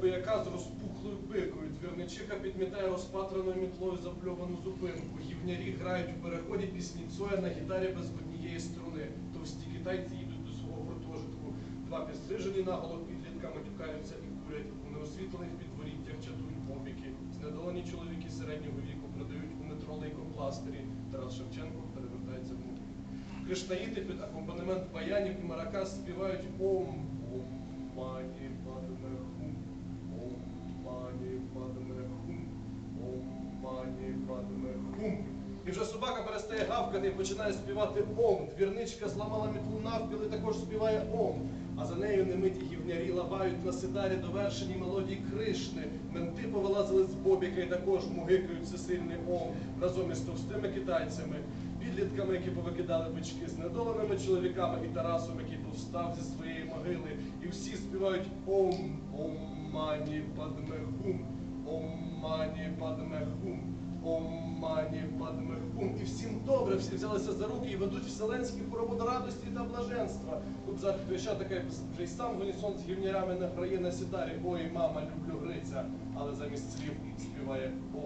пияка з розпухлою пикою. Двірничиха підмітає розпатраною мітлою запльовану зупинку. Гівнярі грають у переході пісні Цоя на гітарі без однієї струни. Товсті китайці їдуть до свого гуртожитку. Два підстрижені наголо підлітка матюкаються і курять. У неосвітлених підворіттях чатують бобіки. Знедолені чоловіки середнього віку продають у метро лейкопластирі. Тарас Шевченко перевертається в муки. Кришнаїти під акомпанемент баянів і маракас співають ом, ом, мані, падме хум, ом, мані, падме хум, ом, мані, падме. І вже собака перестає гавкати і починає співати ом. Двірничка зламала мітлу навпіл і також співає ом. А за нею немиті гівнярі лабають на сидарі довершені мелодії Кришни. Менти повилазили з бобіка і також мугикають всесильний ом разом із товстими китайцями, підлітками, які повикидали бички, знедоленими чоловіками і Тарасом, який повстав зі своєї могили. І всі співають ом, ом мані падме хум, ом мані падме хум. Ом мані падме хум. І всім добре, всі взялися за руки і ведуть вселенський хоровод радості та блаженства. Тут Кобзар таке вже й сам Гонісон з гівнярами награє на сітарі Ой, мама, люблю Гриця, але замість слів співає О,